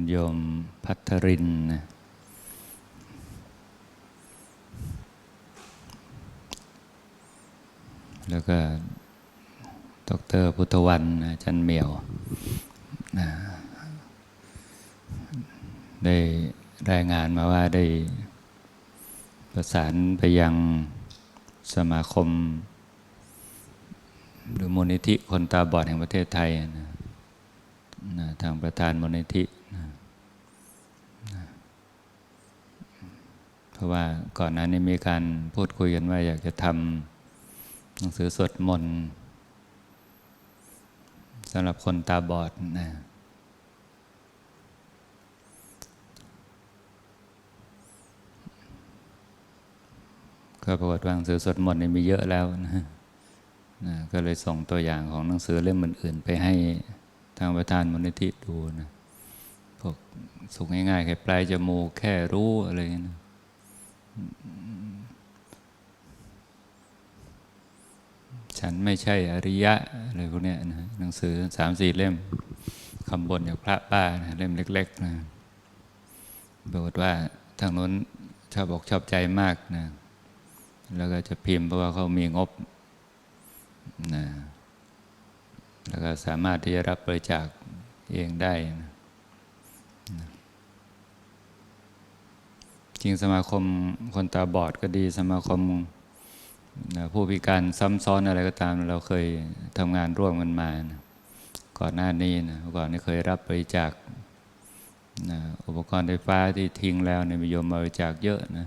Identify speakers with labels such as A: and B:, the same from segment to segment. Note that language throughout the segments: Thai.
A: คุณโยมพัทรินนะแล้วก็ ดรพุทธวันอาจันเหมียว ได้รายงานมาว่าได้ประสานไปยังสมาคม หรือมูลนิธิคนตาบอดแห่งประเทศไทยนะทางประธานมูลนิธินะนะเพ ราะว่าก่อนหน้านี้มีการพูดคุยกันว่าอยากจะทำหนังสือสวดมนต์สำหรับคนตาบอดนะก็ปรากฏว่าหนังสือสวดมนต์นี่มีเยอะแล้วนะนะก็เลยส่งตัวอย่างของหนังสือเล่มอื่น ๆ ไปให้ทางประธานมูลนิธิดูนะพวกสุกง่ายๆแค่ปลายจมูกแค่รู้อะไรเงี้ยนะ ฉันไม่ใช่อริยะอะไรพวกนี้นะหนังสือสามสี่เล่มคำบนจากพระป้านะเล่มเล็กๆนะปรากฏว่าทางโน้นชอบอกชอบใจมากนะแล้วก็จะพิมพ์เพราะว่าเขามีงบนะแล้วก็สามารถที่จะรับบริจาคเองได้นะ จริงสมาคมคนตาบอดก็ดี สมาคมผู้พิการซ้ำซ้อนอะไรก็ตาม เราเคยทำงานร่วมกันมานะก่อนหน้านี้นะก่อนนี้เคยรับบริจาคนะอุปกรณ์ไฟฟ้าที่ทิ้งแล้วในยมีโยมมาบริจาคเยอะนะ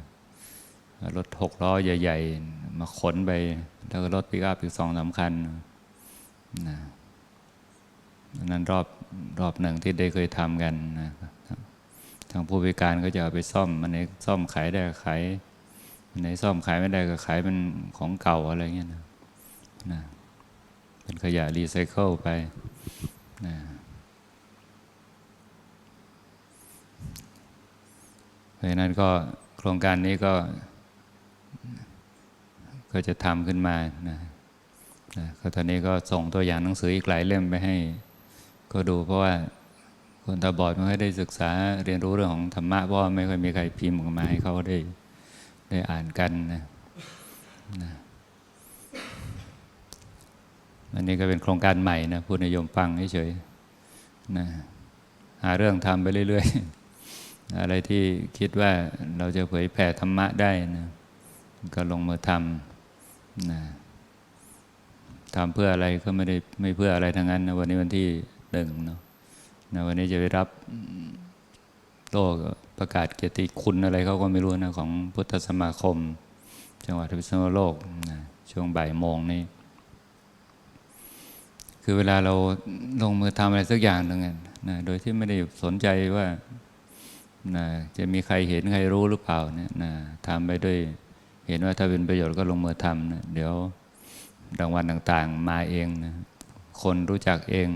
A: รถหกล้อใหญ่ ๆ มาขนไป แล้วก็รถปิกอัพอีกสองสามคันนะอันนั้นรอบรอบหนึ่งที่ได้เคยทำกันนะ ทางผู้พิการก็จะเอาไปซ่อม มันไหนซ่อมขายได้ขายมันไหนซ่อมขายไม่ได้ก็ขายเป็นของเก่าอะไรเงี้ยนะนะเป็นขยะรีไซเคิลไปนะเพราะฉะนั้นก็โครงการนี้ก็ ก็จะทำขึ้นมานะนะก็ตอนนี้ก็ส่งตัวอย่างหนังสืออีกหลายเล่มไปให้ ก็ดูเพราะว่า คนตาบอดไม่ค่อยได้ศึกษาเรียนรู้เรื่องของธรรมะเพราะไม่ค่อยมีใครพิมพ์ออกมาให้เขาได้ได้อ่านกันนะนะอันนี้ก็เป็นโครงการใหม่นะพูดนโยมฟังเฉยๆนะหาเรื่องทำไปเรื่อย ๆ อะไรที่คิดว่าเราจะเผยแผ่ธรรมะได้นะก็ลงมือทำนะทำเพื่ออะไรก็ไม่ได้ไม่เพื่ออะไรทั้งนั้นนะวันนี้วันที่หนึ่งเนาะ นะวันนี้จะไปรับโลกประกาศเกียรติคุณอะไรเขาก็ไม่รู้นะของพุทธสมาคม จังหวัดพิษณุโลกนะช่วงบ่ายโมงนี้คือเวลาเราลงมือทำอะไรสักอย่างหนึ่งนะโดยที่ไม่ได้สนใจว่านะจะมีใครเห็นใครรู้หรือเปล่าเนี่ยนะทำไปด้วย เห็นว่าถ้าเป็นประโยชน์ก็ลงมือทำนะเดี๋ยวรางวัลต่างๆ มาเองนะคนรู้จักเอง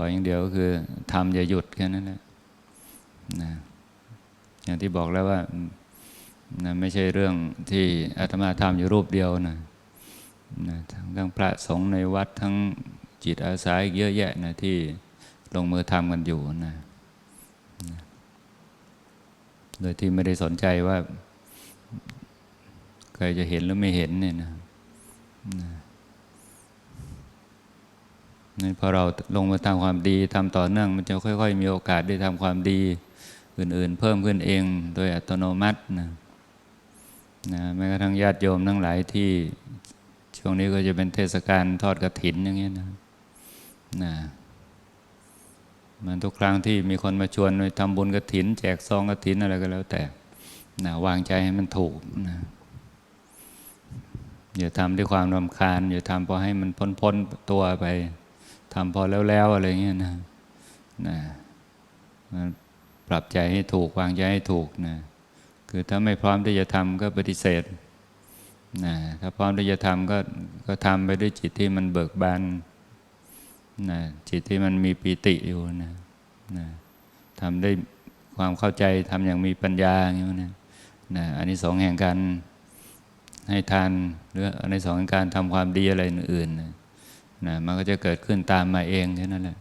A: ออย่างเดียวก็คือทำอย่าหยุดแค่นั้นแหละนะอย่างที่บอกแล้วว่านะไม่ใช่เรื่องที่อาตมาทำอยู่รูปเดียวนะนะทั้งทั้งพระสงฆ์ในวัดทั้งจิตอาสาอีกเยอะแยะนะที่ลงมือทำกันอยู่นะนะโดยที่ไม่ได้สนใจว่า ใครจะเห็นหรือไม่เห็นเนี่ยนะนั่น พอเราลงมาทำความดีทำต่อเนื่อง มันจะค่อย ๆ มีโอกาสได้ทำความดีอื่น ๆ เพิ่มขึ้นเองโดยอัตโนมัตินะนะแม้กระทั่งญาติโยมทั้งหลายที่ช่วงนี้ก็จะเป็นเทศกาลทอดกระถินอย่างเงี้ยนะนะมันทุกครั้งที่มีคนมาชวนไปทำบุญกระถิน แจกซองกระถินอะไรก็แล้วแต่นะวางใจให้มันถูกนะอย่าทำด้วยความรำคาญ อย่าทำพอให้มันพ้นพ้นตัวไป ทำพอแล้วๆอะไรเงี้ยนะนะปรับใจให้ถูกวางใจให้ถูกนะคือถ้าไม่พร้อมที่จะทำก็ปฏิเสธนะถ้าพร้อมที่จะทำก็ก็ทำไปด้วยจิตที่มันเบิกบานนะจิตที่มันมีปีติอยู่นะนะทำได้ความเข้าใจทำอย่างมีปัญญาอย่างนี้นะนะอันนี้สองแห่งการให้ทานหรือในนี้สองการทำความดีอะไรอื่นๆนะ นะมันก็จะเกิดขึ้นตามมาเองแค่นั้นแหละ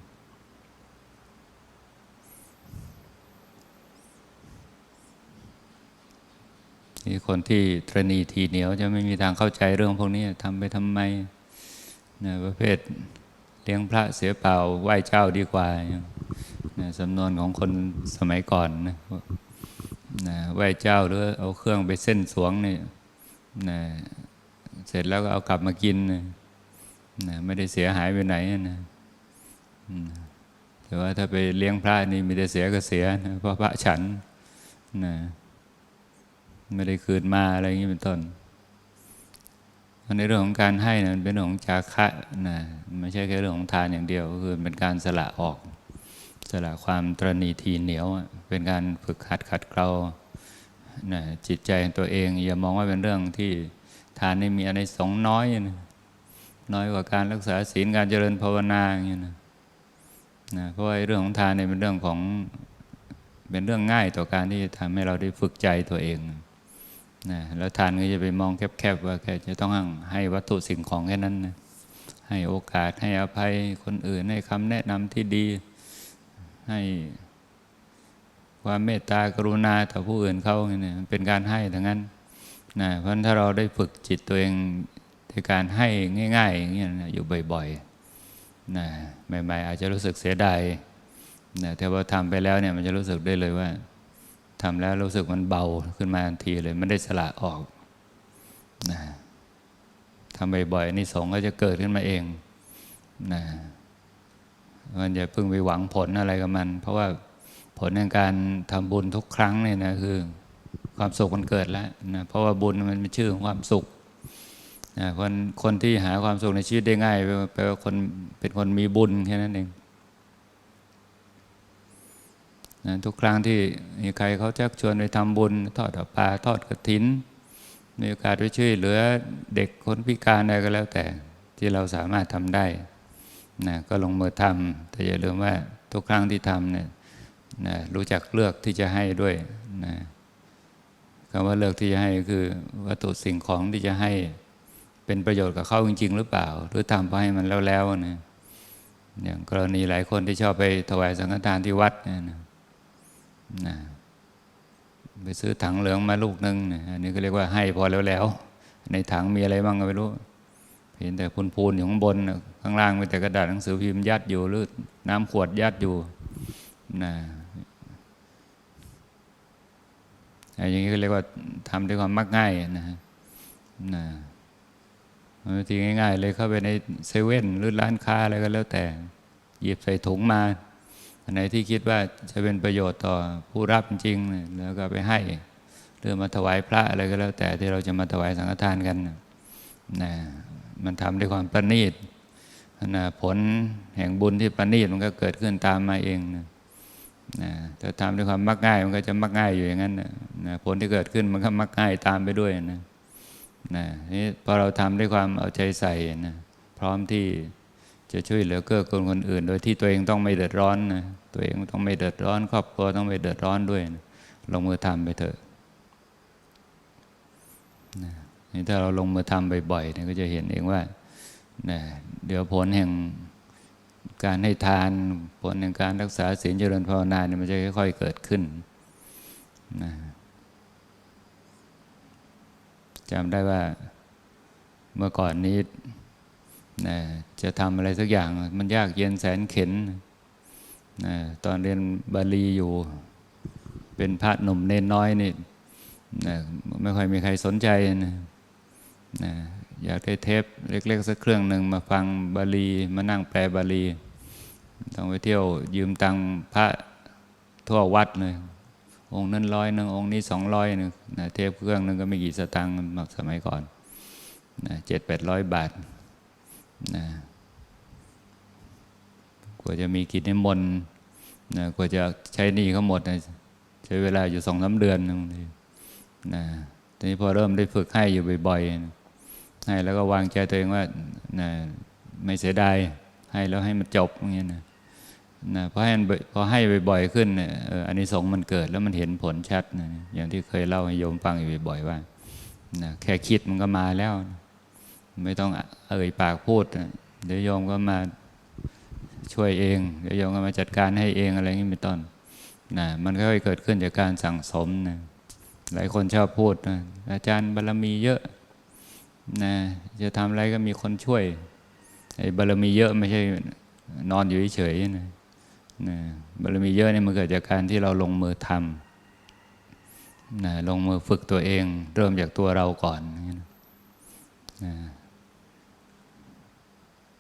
A: นี่คนที่ตรณีทีเหนียวจะไม่มีทางเข้าใจเรื่องพวกนี้ทำไปทำไมนะประเภทเลี้ยงพระเสียเปล่าไหว้เจ้าดีกว่านะสำนวนของคนสมัยก่อนนะนะไหว้เจ้าหรือเอาเครื่องไปเส้นสวงเนี่ยนะเสร็จแล้วก็เอากลับมากินนะ นะไม่ได้เสียหายไปไหนนะแต่ว่าถ้าไปเลี้ยงพระนี่มีแต่เสียก็เสียนะเพราะพระฉันนะไม่ได้คืนมาอะไรอย่างนี้เป็นต้นในเรื่องของการให้นะมันเป็นเรื่องของจาคะนะไม่ใช่แค่เรื่องของทานอย่างเดียว ก็คือเป็นการสละออก สละความตรณีทีเหนียว เป็นการฝึกหัดขัดเกลานะจิตใจตัวเอง อย่ามองว่าเป็นเรื่องที่ทานนี่มีอะไรสงน้อยนะ น้อยกว่าการรักษาศีลการเจริญภาวนาอย่างเงี้ยนะนะเพราะว่าไอ้เรื่องของทานเนี่ยเป็นเรื่องของเป็นเรื่องง่ายต่อการที่จะทำให้เราได้ฝึกใจตัวเองนะแล้วทานก็จะไปมองแคบๆว่าแค่จะต้องให้วัตถุสิ่งของแค่นั้นนะให้โอกาสให้อภัยคนอื่นให้คำแนะนำที่ดี ให้ความเมตตากรุณาต่อผู้อื่นเขาเนี่ยเป็นการให้ทั้งนั้นนะเพราะถ้าเราได้ฝึกจิตตัวเอง ในการให้ง่ายๆอย่างเงี้ยนะอยู่บ่อยๆนะใหม่ๆ อาจจะรู้สึกเสียดายนะแต่ว่าทำไปแล้วเนี่ยมันจะรู้สึกได้เลยว่าทำแล้วรู้สึกมันเบาขึ้นมาทันทีเลยไม่ได้สละออกนะทำบ่อยๆนี่สงก็จะเกิดขึ้นมาเองนะมันอย่าเพิ่งไปหวังผลอะไรกับมัน เพราะว่าผลในการทำบุญทุกครั้งเนี่ยนะคือ ความสุขมันเกิดแล้วนะเพราะว่าบุญมันเป็นชื่อของความสุข คนคนที่หาความสุขในชีวิตได้ง่ายแปลว่าคนเป็นคนมีบุญแค่นั้นเองนะทุกครั้งที่มีใครเขาชักชวนไปทำบุญ ทอดปลาทอดกระถิน มีโอกาสไปช่วยเหลือเด็กคนพิการอะไรก็แล้วแต่ที่เราสามารถทำได้นะก็ลงมือทำแต่อย่าลืมว่าทุกครั้งที่ทำเนี่ยนะรู้จักเลือกที่จะให้ด้วยนะคำว่าเลือกที่จะให้คือวัตถุสิ่งของที่จะให้ เป็นประโยชน์กับเขาจริง ๆ หรือเปล่า หรือทำไปให้มันแล้วๆนะอย่างกรณีหลายคนที่ชอบไปถวายสังฆทานที่วัดเนี่ยนะนะไปซื้อถังเหลืองมาลูกนึงนี่ยอันนี้ก็เรียกว่าให้พอแล้วๆในถังมีอะไรบ้างก็ไม่รู้ เห็นแต่พูนๆอยู่ข้างบน ข้างล่างมีแต่กระดาษหนังสือพิมพ์ยัดอยู่หรือน้ำขวดยัดอยู่นะอย่างนี้ก็เรียกว่าทำด้วยความมักง่ายนะฮะนะ ทีง่าย ๆ เลยเข้าไปในเซเว่นหรือร้านค้าอะไรก็แล้วแต่ หยิบใส่ถุงมา อันไหนที่คิดว่าจะเป็นประโยชน์ต่อผู้รับจริงเนี่ยแล้วก็ไปให้หรือมาถวายพระอะไรก็แล้วแต่ที่เราจะมาถวายสังฆทานกันนะนะมันทำด้วยความประณีตนะผลแห่งบุญที่ประณีตมันก็เกิดขึ้นตามมาเองนะนะถ้าทำด้วยความมักง่ายมันก็จะมักง่ายอยู่อย่างนั้นนะนะผลที่เกิดขึ้นมันก็มักง่ายตามไปด้วยนะ นะนี่พอเราทำด้วยความเอาใจใส่นะพร้อมที่จะช่วยเหลือเกื้อกูลคนอื่น โดยที่ตัวเองต้องไม่เดือดร้อนนะตัวเองต้องไม่เดือดร้อน ครอบครัวต้องไม่เดือดร้อนด้วยนะลงมือทำไปเถอะนะนี่ถ้าเราลงมือทำบ่อยๆเนี่ยก็จะเห็นเองว่านะเดี๋ยวผลแห่งการให้ทานผลแห่งการรักษาศีลเจริญภาวนาเนี่ยมันจะค่อยๆเกิดขึ้นนะ จำได้ว่าเมื่อก่อนนี้นะจะทำอะไรสักอย่างมันยากเย็นแสนเข็นนะตอนเรียนบาลีอยู่ เป็นพระหนุ่มเน้นน้อยนี่นะไม่ค่อยมีใครสนใจนะนะอยากได้เทปเล็ก ๆ สักเครื่องหนึ่งมาฟังบาลี มานั่งแปลบาลี ต้องไปเที่ยวยืมตังพระทั่ววัดเลย องค์นั้นร้อยหนึ่งองค์นี้สองร้อยหนึ่งนะเทปเครื่องหนึ่งก็ไม่กี่สตังค์สมัยก่อนเจ็ดแปดร้อยบาทนะกว่าจะมีกิจนิมนต์นะกว่าจะใช้หนี้เขาหมดนะใช้เวลาอยู่สองสาเดือนนะนะทีนี้พอเริ่มได้ฝึกให้อยู่บ่อยๆให้แล้วก็วางใจตัวเองว่านะไม่เสียดายให้แล้วให้มันจบอย่างเงี้ยนะ นะพอให้พอให้บ่อยๆขึ้นเนี่ยอันนี้สงมันเกิดแล้วมันเห็นผลชัดนะอย่างที่เคยเล่าให้โยมฟังอยู่บ่อยๆว่านะแค่คิดมันก็มาแล้ว ไม่ต้องเอ่ยปากพูดเดี๋ยวโยมก็มาช่วยเอง เดี๋ยวโยมก็มาจัดการให้เองอะไรอย่างนี้เป็นต้นนะมันค่อยๆเกิดขึ้นจากการสั่งสมนะหลายคนชอบพูดนะอาจารย์บารรมีเยอะนะจะทำอะไรก็มีคนช่วยไอ้บารรมีเยอะไม่ใช่นอนอยู่เฉยๆนะ นะบารมีเยอะเนี่ยมันเกิดจากการที่เราลงมือทำนะลงมือฝึกตัวเอง เริ่มจากตัวเราก่อนอย่างนี้นะนะ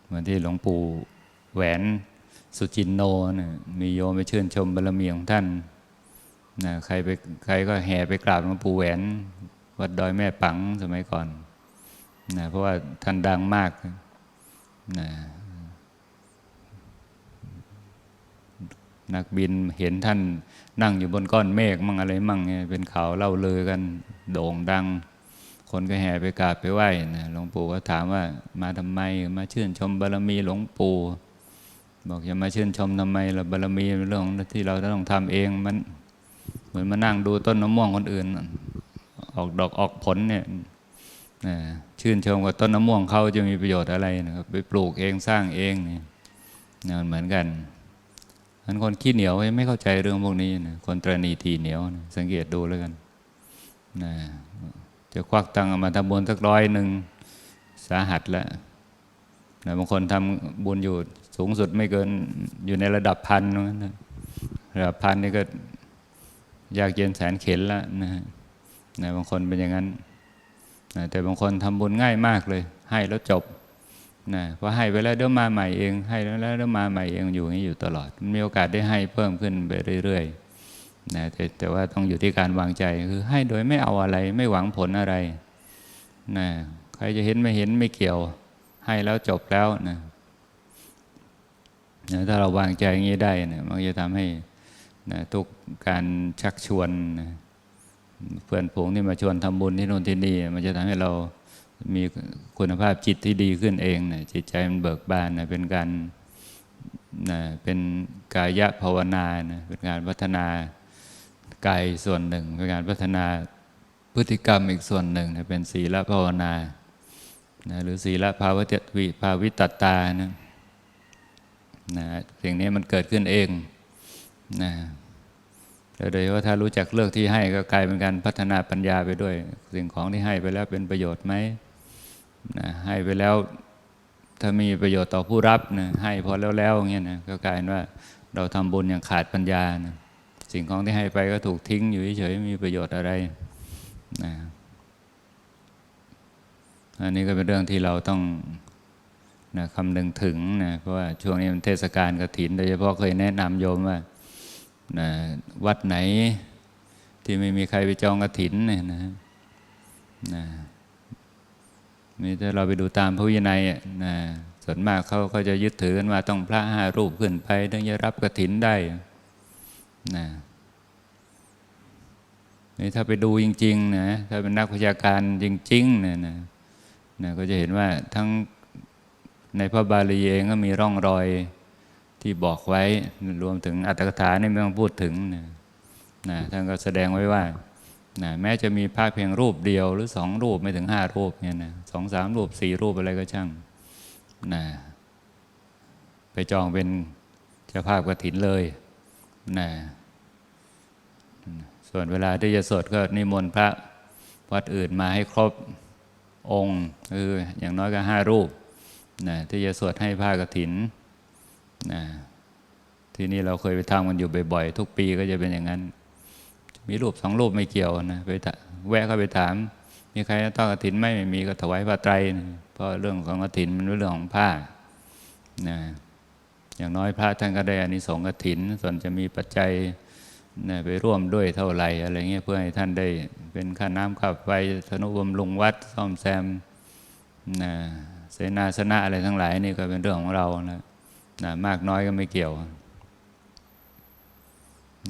A: เหมือนที่หลวงปู่แหวนสุจินโนนะมีโยมไปชื่นชมบารมีของท่านนะใครไปใครก็แห่ไปกราบหลวงปู่แหวน วัดดอยแม่ปังสมัยก่อนนะเพราะว่าท่านดังมากนะ นักบินเห็นท่านนั่งอยู่บนก้อนเมฆมั่งอะไรมั่งเนี่ยเป็นข่าวเล่าเลือกันโด่งดัง คนก็แห่ไปกราบไปไหว้นะหลวงปู่ก็ถามว่ามาทำไมมาชื่นชมบารมีหลวงปู่บอกอย่ามาชื่นชมทำไมล่ะบารมีเป็นเรื่องที่เราต้องทำเองมันเหมือนมานั่งดูต้นมะม่วงคนอื่น ออกดอกออกผลเนี่ยชื่นชมกับต้นมะม่วงเขาจะมีประโยชน์อะไรนะครับไปปลูกเองสร้างเองเนี่ยมันเหมือนกันันคนขี้เหนียวไม่เข้าใจเรื่องพวกนี้นะคนตรณีทีเหนียวนะสังเกตดูแล้วกันนะจะควักตังค์เอามาทำบุญสักร้อยหนึ่งสาหัสแล้วนะบางคนทำบุญอยู่สูงสุดไม่เกินอยู่ในระดับพันนะระดับพันนี่ก็ยากเย็นแสนเข็นแล้วนะฮะนะบางคนเป็นอย่างนั้นนะแต่บางคนทำบุญง่ายมากเลย ให้แล้วจบ นะพอให้ไปแล้วเดี๋ยวมาใหม่เอง ให้แล้วแล้วเดี๋ยวมาใหม่เองอยู่อย่างนี้อยู่ตลอด มีโอกาสได้ให้เพิ่มขึ้นไปเรื่อยๆนะแต่แต่ว่าต้องอยู่ที่การวางใจคือให้โดยไม่เอาอะไรไม่หวังผลอะไรนะใครจะเห็นไม่เห็นไม่เกี่ยว ให้แล้วจบแล้วนะนะถ้าเราวางใจอย่างนี้ได้นะมันจะทำให้นะทุกการชักชวนนะเพื่อนฝูงที่มาชวนทำบุญที่โน่นที่นี่มันจะทำให้เรา มีคุณภาพจิตที่ดีขึ้นเองนะจิตใจมันเบิกบานนะเป็นการนะเป็นกายภาวนานะเป็นการพัฒนากายส่วนหนึ่ง เป็นการพัฒนาพฤติกรรมอีกส่วนหนึ่งนะเป็นศีลภาวนานะหรือศีลภาวะวิภาวิตตานะนะสิ่งนี้มันเกิดขึ้นเองนะโดยว่าถ้ารู้จักเลือกที่ให้ก็กลายเป็นการพัฒนาปัญญาไปด้วย สิ่งของที่ให้ไปแล้วเป็นประโยชน์ไหม นะให้ไปแล้วถ้ามีประโยชน์ต่อผู้รับนะให้พอแล้วแล้วเงี้ยนะก็กลายเป็นว่าเราทำบุญอย่างขาดปัญญานะสิ่งของที่ให้ไปก็ถูกทิ้งอยู่เฉยๆไม่มีประโยชน์อะไรนะอันนี้ก็เป็นเรื่องที่เราต้องนะคำนึงถึงนะเพราะว่าช่วงนี้มันเทศกาลกระถินโดยเฉพาะเคยแนะนำโยมว่านะวัดไหนที่ไม่มีใครไปจองกระถินเนี่ยนะนะ มีแต่เราไปดูตามพระวินัยนะส่วนมากเขาก็จะยึดถือกันว่าต้องพระห้ารูปขึ้นไปถึงจะรับกระถินได้นะนี่ถ้าไปดูจริงๆนะถ้าเป็นนักวิชาการจริงๆเนี่ยนะนะก็จะเห็นว่าทั้งในพระบาลีเองก็มีร่องรอยที่บอกไว้รวมถึงอัตถกถานี่ไม่ต้องพูดถึงนะนะท่านก็แสดงไว้ว่า นะแม้จะมีพระเพียงรูปเดียวหรือสองรูปไม่ถึงห้ารูปเนี่ยนะสองสามรูปสี่รูปอะไรก็ช่างนะไปจองเป็นเจ้าภาพกฐินเลยนะส่วนเวลาที่จะสวดก็นิมนต์พระวัดอื่นมาให้ครบองค์คืออย่างน้อยก็ห้ารูปนะที่จะสวดให้ผ้ากฐินนะที่นี่เราเคยไปทำกันอยู่บ่อยๆ ทุกปีก็จะเป็นอย่างนั้น มีรูปสองรูปไม่เกี่ยวนะไปแวะเข้าไปถาม มีใครต้องกระถินไหมไม่มีก็ถวายผ้าไตรนะเพราะเรื่องของกระถินมันเป็นเรื่องของผ้านะอย่างน้อยพระท่านก็ได้อานิสงส์กระถิน ส่วนจะมีปัจจัยนะไปร่วมด้วยเท่าไหร่อะไรเงี้ยเพื่อให้ท่านได้เป็นค่าน้ำค่าไฟธนุบำรุงวัดซ่อมแซมนะเสนาสนะอะไรทั้งหลายนี่ก็เป็นเรื่องของเรานะนะมากน้อยก็ไม่เกี่ยว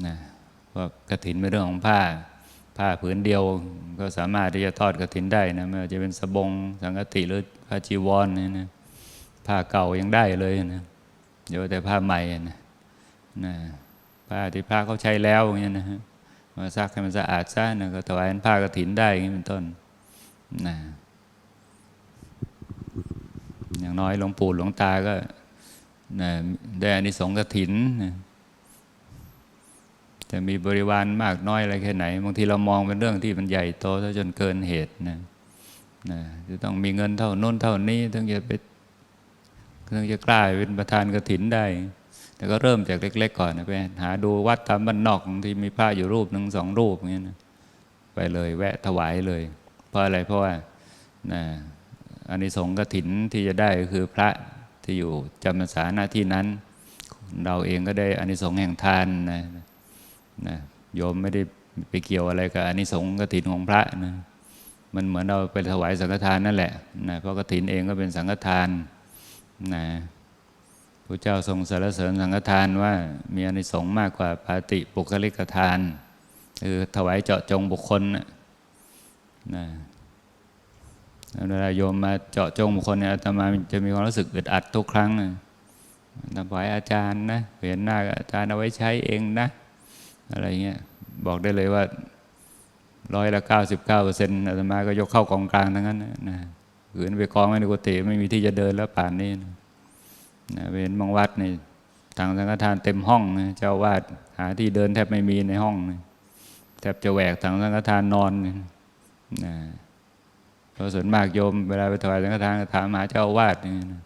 A: นะ เพราะกระถินเป็นเรื่องของผ้า ผ้าผืนเดียวก็สามารถที่จะทอดกระถินได้นะไม่ว่าจะเป็นสบงสังกติหรือผ้าจีวรเนี่ยนะผ้าเก่ายังได้เลยนะเดี๋ยวแต่ผ้าใหม่นะนะผ้าที่พระเขาใช้แล้วอย่างเงี้ยนะมาซักให้มันสะอาดซะนะก็ถวายเป็นผ้ากระถินได้อย่างนี้เป็นต้นนะอย่างน้อยหลวงปู่หลวงตาก็นะได้อานิสงส์กฐินนะ จะมีบริวารมากน้อยอะไรแค่ไหนบางทีเรามองเป็นเรื่องที่มันใหญ่โตซะจนเกินเหตุนะนะจะต้องมีเงินเท่าโน้นเท่านี้ถึงจะไปถึงจะกล้าเป็นประธานกฐินได้ แต่ก็เริ่มจากเล็ก ๆ ก่อนนะไปหาดูวัดตามบ้านนอกที่มีพระอยู่รูปหนึ่งสองรูปอย่างเงี้ยนะไปเลยแวะถวายเลย เพราะอะไรเพราะว่านะอานิสงส์กฐินที่จะได้ก็คือพระที่อยู่จำพรรษาหน้าที่นั้น เราเองก็ได้อานิสงส์แห่งทานนะ นะโยมไม่ได้ไปเกี่ยวอะไรกับอานิสงส์กฐินของพระนะมันเหมือนเราไปถวายสังฆทานนั่นแหละนะเพราะกฐินเองก็เป็นสังฆทานนะพระเจ้าทรงสรรเสริญสังฆทานว่ามีอานิสงส์มากกว่าปาติปุคลิกทานคือถวายเจาะจงบุคคลนะนะเวลาโยมมาเจาะจงบุคคลเนี่ยอาตมาจะมีความรู้สึกอึดอัดทุกครั้งนะถวายอาจารย์นะเห็นหน้าอาจารย์เอาไว้ใช้เองนะ อะไรเงี้ยบอกได้เลยว่าร้อยละเก้าสิบเก้าเปอร์เซ็นต์อาตมาก็ยกเข้ากองกลางทั้งนั้นนะนะขืนไปกองไว้ในกุฏิไม่มีที่จะเดินแล้วป่านนี้นะนะเห็นบางวัดนี่ทางสังฆทานเต็มห้องนะเจ้าวาดหาที่เดินแทบไม่มีในห้องนะแทบจะแหวกทางสังฆทานนอนนะนะเพราะส่วนมากโยมเวลาไปถวายสังฆทานถามหาเจ้าวาดนี่นะ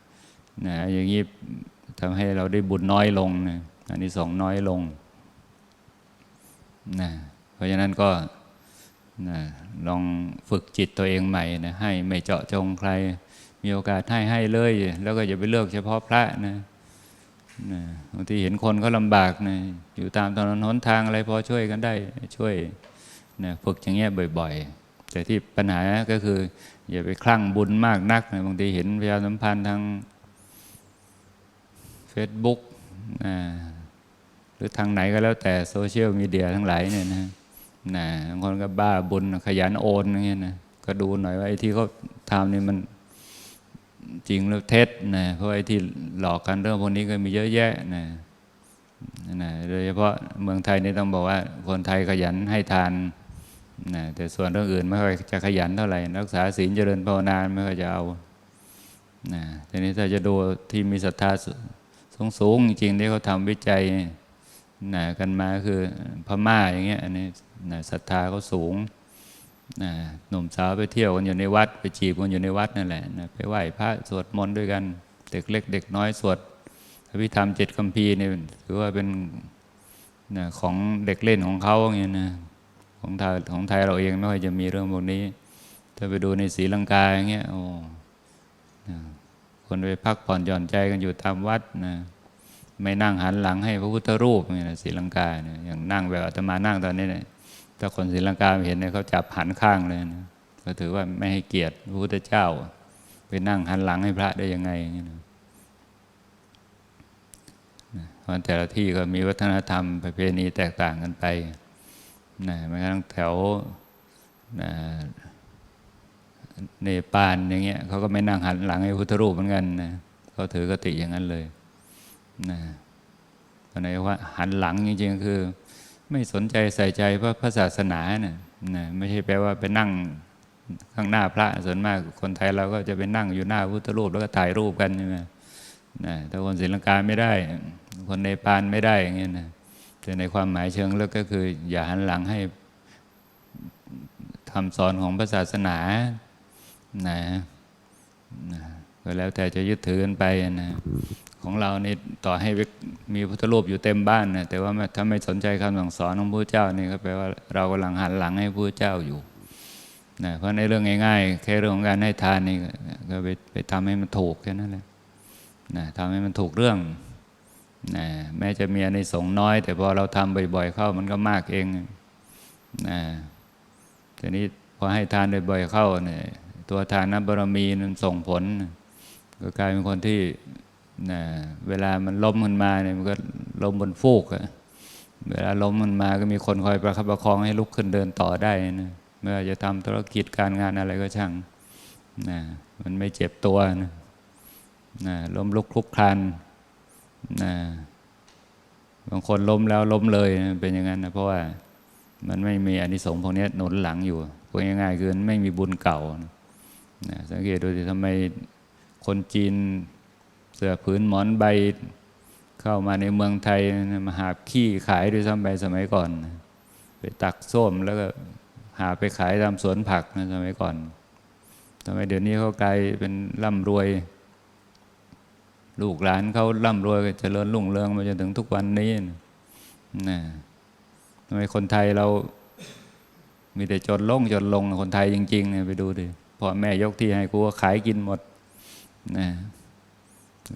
A: นะอย่างนี้ทำให้เราได้บุญน้อยลงนะอันนี้สองน้อยลง นะเพราะฉะนั้นก็นะลองฝึกจิตตัวเองใหม่นะให้ไม่เจาะจงใคร มีโอกาสให้ให้เลย แล้วก็อย่าไปเลือกเฉพาะพระนะนะบางทีเห็นคนเขาลำบากนะอยู่ตามถนนหนทางอะไรพอช่วยกันได้ช่วยนะฝึกอย่างเงี้ยบ่อย ๆ แต่ที่ปัญหาก็คือ อย่าไปคลั่งบุญมากนักนะบางทีเห็นประชาสัมพันธ์ทาง Facebook อ่าห รือทางไหนก็แล้วแต่โซเชียลมีเดียทั้งหลายเนี่ยนะนะบางคนก็บ้าบุญขยันโอนอย่างเงี้ยนะก็ดูหน่อยว่าไอ้ที่เขาทำนี่มันจริงหรือเท็จนะเพราะไอ้ที่หลอกกันเรื่องพวกนี้ก็มีเยอะแยะนะนะโดยเฉพาะเมืองไทยนี่ต้องบอกว่า คนไทยขยันให้ทานนะแต่ส่วนเรื่องอื่นไม่ค่อยจะขยันเท่าไหร่รักษาศีลเจริญภาวนาไม่ค่อยจะเอานะทีนี้ถ้าจะดูที่มีศรัทธาสูงสูงจริงๆที่เขาทำวิจัย นะกันมาคือพม่าอย่างเงี้ยอันนี้นะศรัทธาเขาสูงนะหนุ่มสาวไปเที่ยวกันอยู่ในวัด ไปจีบกันอยู่ในวัดนั่นแหละนะไปไหว้พระสวดมนต์ด้วยกัน เด็กเล็ก เด็กน้อยสวดอภิธรรมเจ็ดคัมภีร์นี่ยถือว่าเป็นนะของเด็กเล่นของเขาอย่างเงี้ยนะของไทยของไทยเราเองไม่ค่อยจะมีเรื่องพวกนี้ ถ้าไปดูในศรีลังกาอย่างเงี้ยโอ้คนไปพักผ่อนหย่อนใจกันอยู่ตามวัดนะ ไม่นั่งหันหลังให้พระพุทธรูปเนี่ยนะศรีลังกาเนี่ยอย่างนั่งแบบอาตมานั่งตอนนี้เนี่ยถ้าคนศรีลังกาเห็นเนี่ยเขาจับหันข้างเลยนะก็ถือว่าไม่ให้เกียรติพระพุทธเจ้า ไปนั่งหันหลังให้พระได้ยังไงอย่างเงี้ยนะเพราะแต่ละที่ก็มีวัฒนธรรมประเพณีแตกต่างกันไปนะแม้กระทั่งแถวนะเนปาลอย่างเงี้ยเขาก็ไม่นั่งหันหลังให้พุทธรูปเหมือนกันนะเขาถือกติอย่างนั้นเลย นะตอนนี้ว่าหันหลังจริงๆคือ ไม่สนใจใส่ใจพระพระศาสนาเนะนะไม่ใช่แปลว่าไปนั่งข้างหน้าพระส่วนมากคนไทยเราก็จะไปนั่งอยู่หน้าพุทธรูปแล้วก็ถ่ายรูปกันใช่ไหมนะแต่คนศรีลังกาไม่ได้ คนเนปาลไม่ได้อย่างเงี้ยนะแต่ในความหมายเชิงลึกก็คือ อย่าหันหลังให้คำสอนของพระศาสนานะนะ ก็แล้วแต่จะยึดถือกันไปนะของเรานี่ต่อให้มีพุทธรูปอยู่เต็มบ้านนะแต่ว่าถ้าไม่สนใจคำสั่งสอนของพระเจ้านี่ก็แปลว่าเรากำลังหันหลังให้พระเจ้าอยู่นะเพราะในเรื่องง่ายๆแค่เรื่องของการให้ทานนี่ก็ไปไปทำให้มันถูกแค่นั้นแหละนะทำให้มันถูกเรื่องนะแม้จะมีในสงน้อย แต่พอเราทำบ่อย ๆ เข้ามันก็มากเองนะทีนี้พอให้ทานบ่อยๆเข้าเนี่ยตัวทานนบารมีมันส่งผล ก็กลายเป็นคนที่นะเวลามันล้มมันมาเนี่ยมันก็ล้มบนฟูกอะเวลาล้มมันมาก็มีคนคอยประคับประคองให้ลุกขึ้นเดินต่อได้นะเมื่อจะทำธุรกิจการงานอะไรก็ช่างนะมันไม่เจ็บตัวนะนะล้มลุกคลุกคลานนะบางคนล้มแล้วล้มเลยนะเป็นอย่างนั้นนะเพราะว่ามันไม่มีอนิสงส์พวกนี้หนุนหลังอยู่พูดง่ายๆคือไม่มีบุญเก่านะนะสังเกตดูสิทำไม คนจีน เสื้อผืนหมอนใบเข้ามาในเมืองไทยมาหาบขี้ขายด้วยซ้ำไปสมัยก่อน ไปตักส้มแล้วก็หาไปขายตามสวนผักนะสมัยก่อนทำไมเดี๋ยวนี้เขากลายเป็นร่ำรวย ลูกหลานเขาร่ำรวยเจริญรุ่งเรืองมาจนถึงทุกวันนี้นะนะทำไมคนไทยเรา มีแต่จนลงจนลงคนไทยจริงๆเนี่ยไปดูดิพ่อแม่ยกที่ให้กูก็ขายกินหมด นะ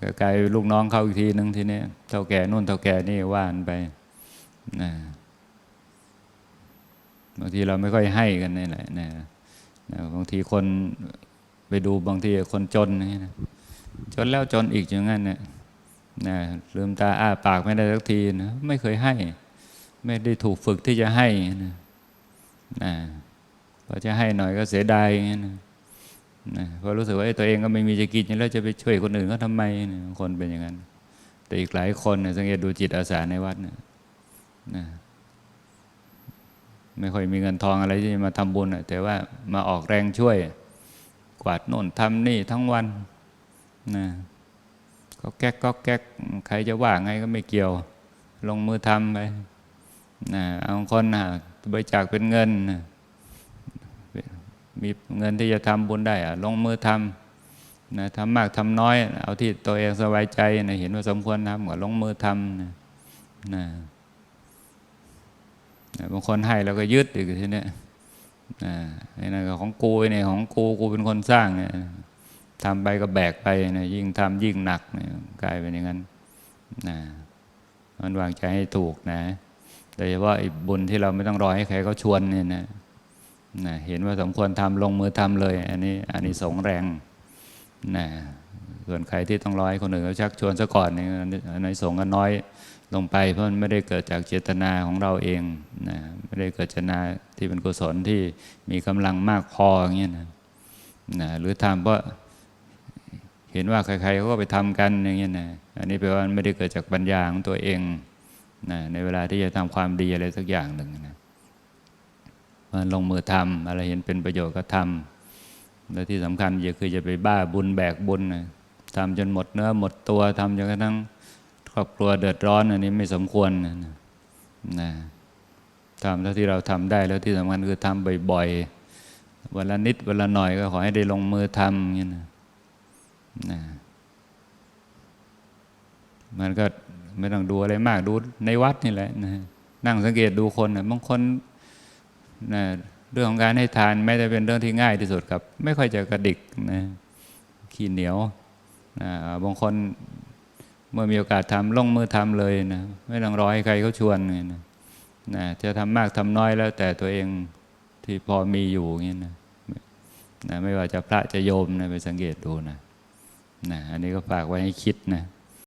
A: ก็กลายลูกน้องเขาอีกทีหนึ่งทีนี้เท่าแก่นู่นเท่าแก่นี่ว่านไปนะบางทีเราไม่ค่อยให้กันนี่แหละนะนะบางทีคนไปดูบางทีคนจนนี่นะจนแล้วจนอีกอย่างนั้นเนี่ยนะลืมตาอ้าปากไม่ได้สักทีนะไม่เคยให้ ไม่ได้ถูกฝึกที่จะให้นะนะพอจะให้หน่อยก็เสียดายอย่างนี้นะ นะเพราะรู้สึกว่าตัวเองก็ไม่มีจะกินแล้วจะไปช่วยคนอื่นเขาทำไมบางคนเป็นอย่างนั้น แต่อีกหลายคนสังเกตดูจิตอาสาในวัดนี่ยนะไม่ค่อยมีเงินทองอะไรที่มาทำบุญอะแต่ว่ามาออกแรงช่วย กวาดโน่นทำนี่ทั้งวันนะก็แก๊กก็แก๊กใครจะว่าไงก็ไม่เกี่ยว ลงมือทำไปนะเอาคนนะบริจาคเป็นเงินนะ มีเงินที่จะทำบุญได้อะลงมือทำนะทำมากทำน้อย เอาที่ตัวเองสบายใจนะเห็นว่าสมควรทำก็ลงมือทำนะนะนะบางคนให้แล้วก็ยึดอีกทีเนี้ยนะไอ้นั่นก็ของกูไอ้นี่ของกูกูเป็นคนสร้างเนี่ยทำไปก็แบกไปนะยิ่งทำยิ่งหนักนี่ยกลายเป็นอย่างนั้นนะมันวางใจให้ถูกนะโดยเฉพาะบุญที่เราไม่ต้องรอให้ใครเขาชวนเนี่ยนะ นะเห็นว่าสมควรทำลงมือทำเลย อันนี้อันนี้สงแรงนะส่วนใครที่ต้องร้อให้คนอื่นเขาชักชวนซะก่อนนี่อันนี้สงส์ก็น้อยลงไป เพราะมันไม่ได้เกิดจากเจตนาของเราเองนะไม่ได้เกิดเจตนาที่เป็นกุศลที่มีกำลังมากพออย่างเงี้ยนะนะหรือทำเพราะเห็นว่าใครๆเขาก็ไปทำกันอย่างเงี้ยนะอันนี้แปลว่าไม่ได้เกิดจากปัญญาของตัวเองนะในเวลาที่จะทำความดีอะไรสักอย่างหนึ่งนะ มันลงมือทำอะไรเห็นเป็นประโยชน์ก็ทำและที่สำคัญอย่าคือจะไปบ้าบุญแบกบุญนะทำจนหมดเนื้อหมดตัวทำจนกระทั่งครอบครัวเดือดร้อนอันนี้ไม่สมควรนะนะทำเท่าที่เราทำได้แล้วที่สำคัญคือทำบ่อยๆวันละนิดวันละหน่อยก็ขอให้ได้ลงมือทำอย่างนี้นะนะมันก็ไม่ต้องดูอะไรมากดูในวัดนี่แหละนะนั่งสังเกตดูคนนะบางคน นะเรื่องของการให้ทานไม่ได้เป็นเรื่องที่ง่ายที่สุดครับ ไม่ค่อยจะกระดิกนะขี้เหนียวนะบางคนเมื่อมีโอกาสทำลงมือทำเลยนะไม่ต้องรอให้ใครเขาชวนเลยนะนะจะทำมากทำน้อยแล้ว แต่ตัวเองที่พอมีอยู่อย่างนี้นะนะไม่ว่าจะพระจะโยมนะไปสังเกตดูนะนะอันนี้ก็ฝากไว้ให้คิดนะ